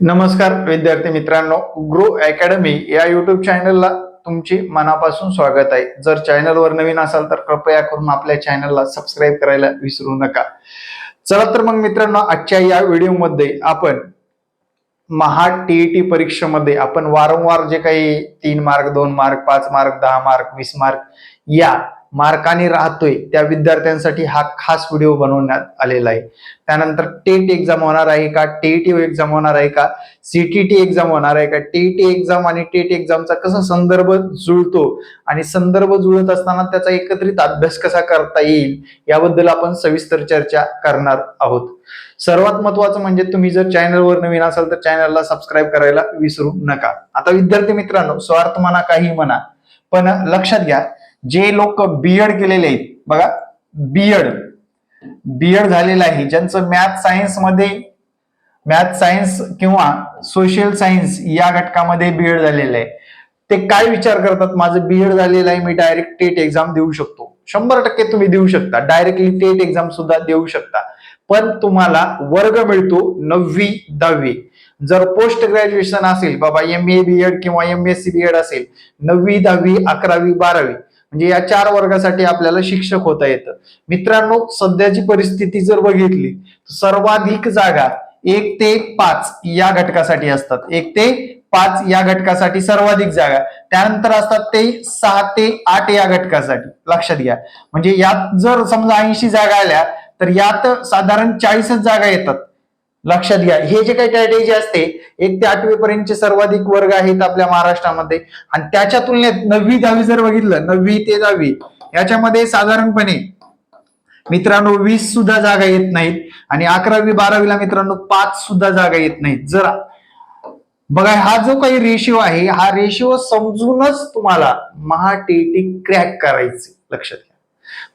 नमस्कार विद्यार्थी मित्रांनो. ग्रो अकॅडमी या युट्यूब चॅनलला तुमची मनापासून स्वागत आहे. जर चॅनलवर नवीन असाल तर कृपया करून आपल्या चॅनलला सबस्क्राईब करायला विसरू नका. चला तर मग मित्रांनो आजच्या या व्हिडिओमध्ये आपण महा टीईटी परीक्षेमध्ये आपण वारंवार जे काही तीन मार्क दोन मार्क पाच मार्क दहा मार्क वीस मार्क या मार्काने राहतोय त्या विद्यार्थ्यांसाठी हा खास व्हिडिओ बनवण्यात आलेला आहे. त्यानंतर टेट एक्झाम होणार आहे का? टेटी एक्झाम होणार आहे का? सीटीटी एक्झाम होणार आहे का? टेटी एक्झाम आणि टेट एक्झामचा कसा संदर्भ जुळतो आणि संदर्भ जुळत असताना त्याचा एकत्रित अभ्यास कसा करता येईल याबद्दल आपण सविस्तर चर्चा करणार आहोत. सर्वात महत्वाचं म्हणजे तुम्ही जर चॅनलवर नवीन असाल तर चॅनलला सबस्क्राईब करायला विसरू नका. आता विद्यार्थी मित्रांनो स्वार्थ म्हणा काही म्हणा पण लक्षात घ्या जे लोक बीएड केलेले आहेत बघा बीएड बीएड झालेलं आहे. ज्यांचं मॅथ सायन्समध्ये मॅथ सायन्स किंवा सोशल सायन्स या घटकामध्ये बीएड झालेलं आहे. ते काय विचार करतात? माझं बीएड झालेलं आहे मी डायरेक्ट टेट एक्झाम देऊ शकतो. शंभर टक्के तुम्ही देऊ शकता. डायरेक्टली टेट एक्झाम सुद्धा देऊ शकता. पण तुम्हाला वर्ग मिळतो नववी दहावी. जर पोस्ट ग्रॅज्युएशन असेल बाबा एम ए बी एड किंवा M S C B Ed असेल नववी दहावी अकरावी बारावी म्हणजे या चार वर्गासाठी आपल्याला शिक्षक होता येतं. मित्रांनो सध्याची परिस्थिती जर बघितली सर्वाधिक जागा एक ते पाच या घटकासाठी असतात. एक ते पाच या घटकासाठी सर्वाधिक जागा. त्यानंतर असतात ते सहा ते आठ या घटकासाठी. लक्षात घ्या. म्हणजे यात जर समजा ऐंशी जागा आल्या तर यात साधारण चाळीसच जागा येतात. लक्षात घ्या. हे जे काही कॅटेगरी असते एक ते आठवी पर्यंतचे सर्वाधिक वर्ग आहेत आपल्या महाराष्ट्रामध्ये. आणि त्याच्या तुलनेत नववी दहावी जर बघितलं नववी ते दहावी याच्यामध्ये साधारणपणे मित्रांनो वीस सुद्धा जागा येत नाहीत आणि अकरावी बारावीला मित्रांनो पाच सुद्धा जागा येत नाहीत. जर बघा हा जो काही रेशिओ आहे हा रेशिओ समजूनच तुम्हाला महाटीईटी क्रॅक करायचे. लक्षात घ्या.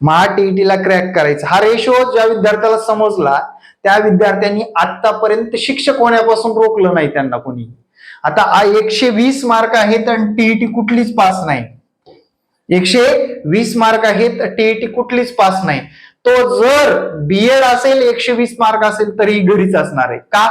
महाटीईटीला क्रॅक करायचं. हा रेशिओ ज्या विद्यार्थ्याला समजला त्या विद्यार्थ्यांनी आतापर्यंत शिक्षक होण्यापासून रोखलं नाही त्यांना कोणी. आता एकशे वीस मार्क आहेत आणि टीईटी कुठलीच पास नाही. एकशे वीस मार्क आहेत टीईटी कुठलीच पास नाही. तो जर बीएड असेल एकशे वीस मार्क असेल तरी घरीच असणार आहे. का?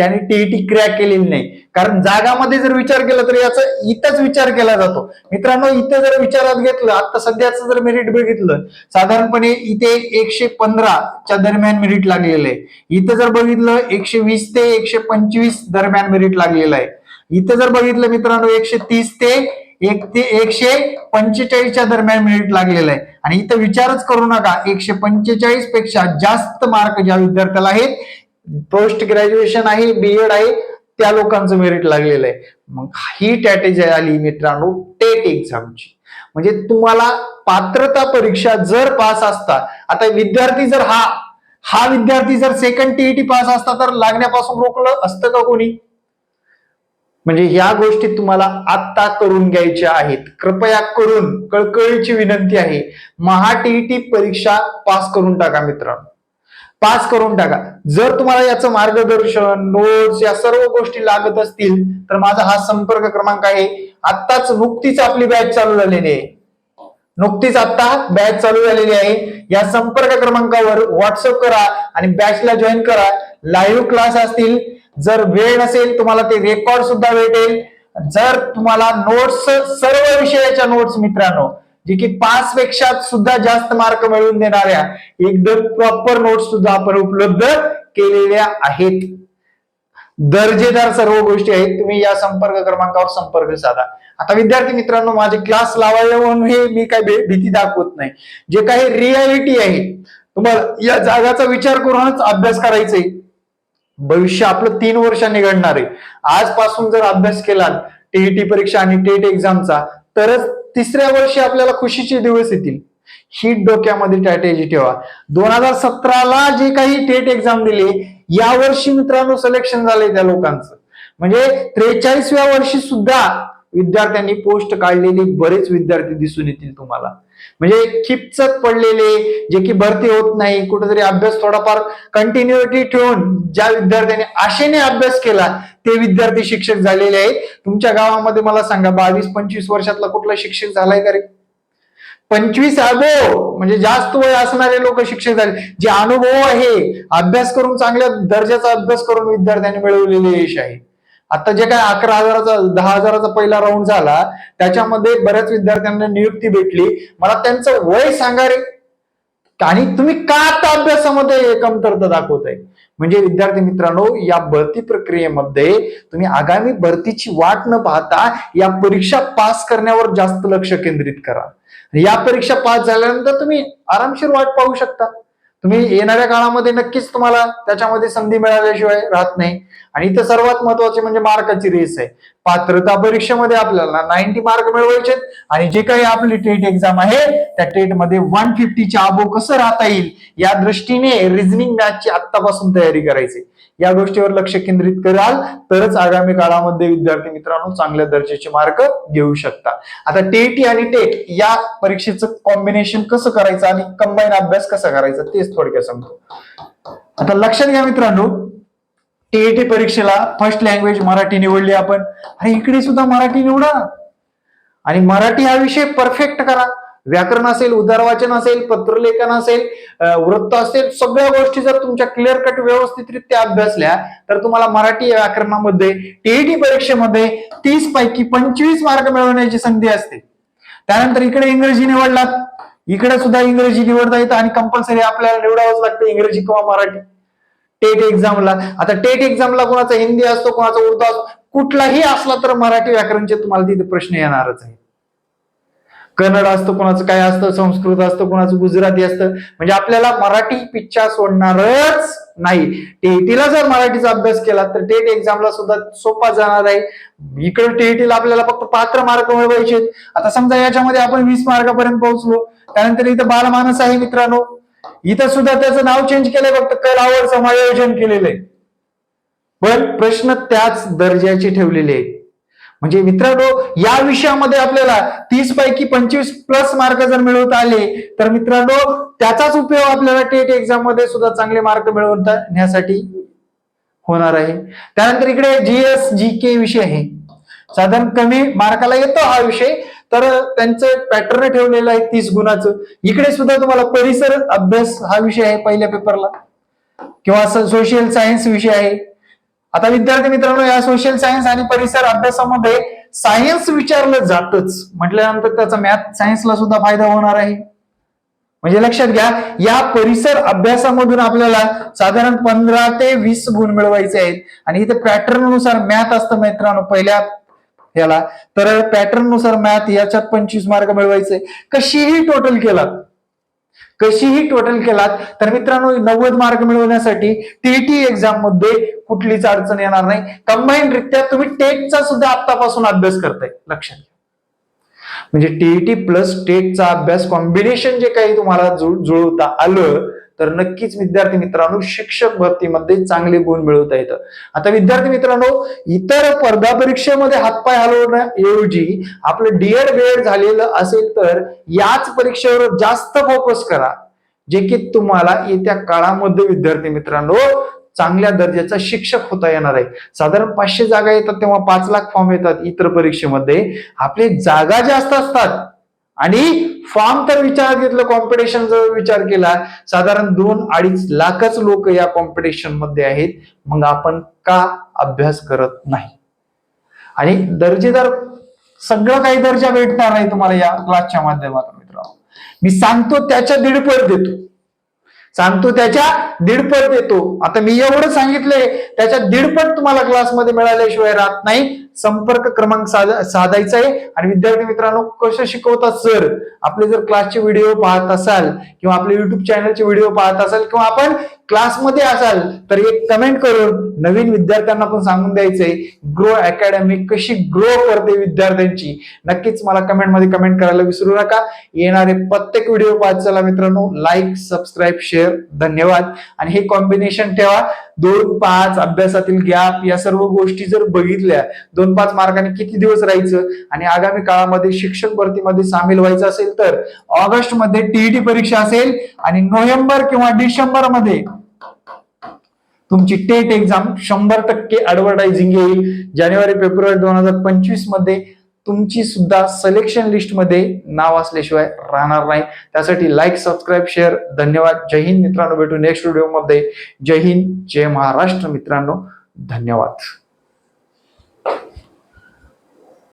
त्याने टीईटी क्रॅक केलेली नाही. कारण जागामध्ये जर विचार केला तर याचा इथंच विचार केला जातो. मित्रांनो इथे जर विचारात घेतलं आता सध्याचं जर मेरिट बघितलं साधारणपणे इथे एकशे पंधराच्या दरम्यान मेरिट लागलेलं आहे. इथं जर बघितलं एकशे वीस ते एकशे पंचवीस दरम्यान मेरिट लागलेलं आहे. इथं जर बघितलं मित्रांनो एकशे तीस ते एक ते एकशे पंचेचाळीसच्या दरम्यान मेरिट लागलेलं आहे. आणि इथं विचारच करू नका एकशे पंचेचाळीसपेक्षा जास्त मार्क ज्या विद्यार्थ्याला आहेत पोस्ट ग्रॅज्युएशन आहे बीएड आहे त्या लोकांचं मेरिट लागलेलं आहे. मग ही स्ट्रॅटेजी आली मित्रांनो टेट एक्झामची म्हणजे तुम्हाला पात्रता परीक्षा जर पास असता आता विद्यार्थी जर हा हा विद्यार्थी जर सेकंड टीईटी पास असता तर लागण्यापासून रोखलं असतं का कोणी? म्हणजे ह्या गोष्टी तुम्हाला आत्ता करून घ्यायच्या आहेत. कृपया करून कळकळीची विनंती आहे. महा टीईटी परीक्षा पास करून टाका मित्रांनो. पास करून टाका. जर तुम्हाला याचं मार्गदर्शन नोट्स या सर्व गोष्टी लागत असतील तर माझा हा संपर्क क्रमांक आहे. आत्ताच नुकतीच आपली बॅच चालू झालेली आहे. नुकतीच आता बॅच चालू झालेली आहे. या संपर्क क्रमांकावर व्हॉट्सअप करा आणि बॅचला जॉईन करा. लाईव्ह क्लास असतील. जर वेळ नसेल तुम्हाला ते रेकॉर्ड सुद्धा भेटेल. जर तुम्हाला नोट्स सर्व विषयाच्या नोट्स मित्रांनो जे की पाच पेक्षा सुद्धा जास्त मार्क मिळवून देणाऱ्या एकदम प्रॉपर नोट्स सुद्धा आपण उपलब्ध केलेल्या आहेत. दर्जेदार सर्व गोष्टी आहेत. तुम्ही या संपर्क क्रमांकावर संपर्क साधा. आता विद्यार्थी मित्रांनो माझे क्लास लावायला म्हणून हे मी काय भीती दाखवत नाही. जे काही रियालिटी आहे तुम्हाला या जागाचा विचार करूनच अभ्यास करायचा आहे भविष्य आपलं तीन वर्षांनी घडणार आहे. आजपासून जर अभ्यास केला टीईटी परीक्षा आणि टेट एक्झामचा तरच तिसऱ्या वर्षी आपल्याला खुशीचे दिवस येतील. ही डोक्यामध्ये स्ट्रॅटेजी ठेवा. दोन हजार सतराला जे काही टेट एक्झाम दिले या वर्षी मित्रांनो सिलेक्शन झाले त्या लोकांचं. म्हणजे त्रेचाळीसव्या वर्षी सुद्धा विद्यार्थ्यांनी पोस्ट काढलेले बरेच विद्यार्थी दिसून येतील तुम्हाला. म्हणजे खिपचत पडलेले जे की भरती होत नाही कुठेतरी अभ्यास थोडाफार कंटिन्युटी ठेवून ज्या विद्यार्थ्यांनी आशेने अभ्यास केला ते विद्यार्थी शिक्षक झालेले आहेत. तुमच्या गावामध्ये मला सांगा बावीस पंचवीस वर्षातला कुठला शिक्षक झालाय का रे? पंचवीस अगो म्हणजे जास्त वय असणारे लोक शिक्षक झाले. जे अनुभव आहे अभ्यास करून चांगल्या दर्जाचा अभ्यास करून विद्यार्थ्यांनी मिळवलेले यश आहे. आता जे काय अकरा हजाराचा दहा हजाराचा पहिला राऊंड झाला त्याच्यामध्ये बऱ्याच विद्यार्थ्यांना नियुक्ती भेटली. मला त्यांचं वय सांगा रे. आणि तुम्ही का आता अभ्यासामध्ये कमतरता दाखवताय? म्हणजे विद्यार्थी मित्रांनो या भरती प्रक्रियेमध्ये तुम्ही आगामी भरतीची वाट न पाहता या परीक्षा पास करण्यावर जास्त लक्ष केंद्रित करा. या परीक्षा पास झाल्यानंतर तुम्ही आरामशीर वाट पाहू शकता. तुम्ही येणाऱ्या काळामध्ये नक्कीच तुम्हाला त्याच्यामध्ये संधी मिळाल्याशिवाय राहत नाही. आणि इथं सर्वात महत्त्वाचे म्हणजे मार्काची रेस आहे. पात्रता परीक्षेमध्ये आपल्याला नाईन्टी मार्क मिळवायचे आणि जे काही आपली टेट एक्झाम आहे त्या टेटमध्ये वन फिफ्टीच्या अबो कसं राहता येईल या दृष्टीने रिझनिंग मॅथची आतापासून तयारी करायची. या गोष्टीवर लक्ष केंद्रित कराल तरच आगामी काळामध्ये विद्यार्थी मित्रांनो चांगल्या दर्जाचे मार्क घेऊ शकता. आता टेटी आणि टेट या परीक्षेचं कॉम्बिनेशन कसं करायचं आणि कंबाईन अभ्यास कसा करायचा तेच थोडक्यात सांगतो. आता लक्षात घ्या मित्रांनो टीईटी परीक्षेला फर्स्ट लँग्वेज मराठी निवडली आपण. अरे इकडे सुद्धा मराठी निवडा. आणि मराठी हा विषय परफेक्ट करा. व्याकरण असेल उदारवाचन असेल पत्रलेखन असेल वृत्त असेल सगळ्या गोष्टी जर तुमच्या क्लिअर कट व्यवस्थितरित्या अभ्यासल्या तर तुम्हाला मराठी व्याकरणामध्ये टीईटी परीक्षेमध्ये तीस पैकी पंचवीस मार्क मिळवण्याची संधी असते. त्यानंतर इकडे इंग्रजी निवडलात. इकडे सुद्धा इंग्रजी निवडता येतं आणि कंपल्सरी आपल्याला निवडावंच लागतं इंग्रजी किंवा मराठी. टेट एक्झामला आता टेट एक्झामला कोणाचा हिंदी असतो कोणाचा उर्दू असतो कुठलाही असला तर मराठी व्याकरणचे तुम्हाला तिथे प्रश्न येणारच आहे कन्नड असतं कोणाचं काय असतं संस्कृत असतं कोणाचं गुजराती असतं. म्हणजे आपल्याला मराठी पिच्छा सोडणारच नाही. टेटीला जर मराठीचा अभ्यास केला तर टेट एक्झामला सुद्धा सोपा जाणार आहे. इकडे टेटीला आपल्याला फक्त पात्र मार्क मिळवायचे आहेत. आता समजा याच्यामध्ये आपण वीस मार्कापर्यंत पोहोचलो. त्यानंतर इथं बालमानस आहे मित्रांनो. इथं सुद्धा त्याचं नाव चेंज केलंय फक्त कलावर समायोजन केलेलं आहे पण प्रश्न त्याच दर्जाचे ठेवलेले आहेत म्हणजे मित्रांनो या विषयामध्ये आपल्याला तीस पैकी पंचवीस प्लस मार्क जर मिळवता आले तर मित्रांनो त्याचाच उपयोग आपल्याला टेट एक्झाममध्ये सुद्धा चांगले मार्क मिळवण्यासाठी होणार आहे. त्यानंतर इकडे जीएस जी के विषय आहे. साधारण कमी मार्काला येतो हा विषय. तर त्यांचं पॅटर्न ठेवलेलं आहे तीस गुणाचं. इकडे सुद्धा तुम्हाला परिसर अभ्यास हा विषय आहे पहिल्या पेपरला किंवा सोशल सायन्स विषय आहे. आता विद्यार्थी मित्रांनो या सोशल सायन्स आणि परिसर अभ्यासामध्ये सायन्स विचारलं जातच. म्हटल्यानंतर त्याचा मॅथ सायन्सला सुद्धा फायदा होणार आहे. म्हणजे लक्षात घ्या या परिसर अभ्यासामधून आपल्याला साधारण पंधरा ते वीस गुण मिळवायचे आहेत. आणि इथे पॅटर्ननुसार मॅथ असतं मित्रांनो पहिल्या याला तर पॅटर्ननुसार मॅथ याच्यात पंचवीस मार्क मिळवायचे. कशीही टोटल केलात कशीही टोटल केलात तर मित्रांनो नव्वद मार्क मिळवण्यासाठी टीटी एक्झाममध्ये कुठलीच अडचण येणार नाही. कंबाईन रित्या तुम्ही टेटचा सुद्धा आतापासून अभ्यास करताय लक्षात घ्या. म्हणजे टीईटी प्लस टेटचा अभ्यास कॉम्बिनेशन जे काही तुम्हाला जुळ- जुळवता आलं तर नक्कीच विद्यार्थी मित्रांनो शिक्षक भरतीमध्ये चांगले गुण मिळवता येतं. आता विद्यार्थी मित्रांनो इतर स्पर्धा परीक्षेमध्ये हातपाय हलवण्याऐवजी आपलं डीएड बीएड झालेलं असेल तर याच परीक्षेवर जास्त फोकस करा. जे की तुम्हाला येत्या काळामध्ये विद्यार्थी मित्रांनो चांगल्या दर्जाचा शिक्षक होता येणार आहे. साधारण पाचशे जागा येतात तेव्हा पाच लाख फॉर्म येतात इतर परीक्षेमध्ये. आपले जागा जास्त असतात आणि फॉर्म तर विचारात घेतलं कॉम्पिटिशन जर विचार केला साधारण दोन अडीच लाखच लोक या कॉम्पिटिशनमध्ये आहेत. मग आपण का अभ्यास करत नाही? आणि दर्जेदार सगळं काही दर्जा भेटणार नाही तुम्हाला या क्लासच्या माध्यमातून मित्रांनो. मी सांगतो त्याच्या दीडपट देतो. सांगतो त्याच्या दीडपट देतो. आता मी एवढं सांगितलंय त्याच्या दीडपट तुम्हाला क्लासमध्ये मिळाल्याशिवाय राहत नाही. संपर्क क्रमांक साध- साधायचा आहे. आणि विद्यार्थी मित्रांनो कसं शिकवतात सर आपले जर क्लासचे व्हिडिओ पाहत असाल किंवा आपले युट्यूब चॅनलचे व्हिडिओ पाहत असाल किंवा आपण क्लासमध्ये असाल तर एक कमेंट करून नवीन विद्यार्थ्यांना पण सांगून द्यायचंय ग्रो अकॅडमी कशी ग्रो करते विद्यार्थ्यांची. नक्कीच मला कमेंटमध्ये कमेंट करायला विसरू नका. येणारे प्रत्येक व्हिडिओ वाचायला चला मित्रांनो. लाईक सबस्क्राईब शेअर धन्यवाद. आणि हे कॉम्बिनेशन ठेवा. दोन पाच अभ्यासातील गॅप या सर्व गोष्टी जर बघितल्या दोन पाच मार्काने किती दिवस राहायचं आणि आगामी काळामध्ये शिक्षक भरतीमध्ये सामील व्हायचं असेल तर ऑगस्टमध्ये टीईटी परीक्षा असेल आणि नोव्हेंबर किंवा डिसेंबरमध्ये तुमची टेट एक्झाम शंभर टक्के ऍडव्हर्टायझिंग येईल. जानेवारी फेब्रुवारी दोन हजार पंचवीसमध्ये तुमची सुद्धा सिलेक्शन लिस्टमध्ये नाव असल्याशिवाय राहणार नाही. त्यासाठी लाईक सबस्क्राईब शेअर धन्यवाद. जय हिंद मित्रांनो. भेटू नेक्स्ट व्हिडिओमध्ये. जय हिंद. जय महाराष्ट्र मित्रांनो. धन्यवाद.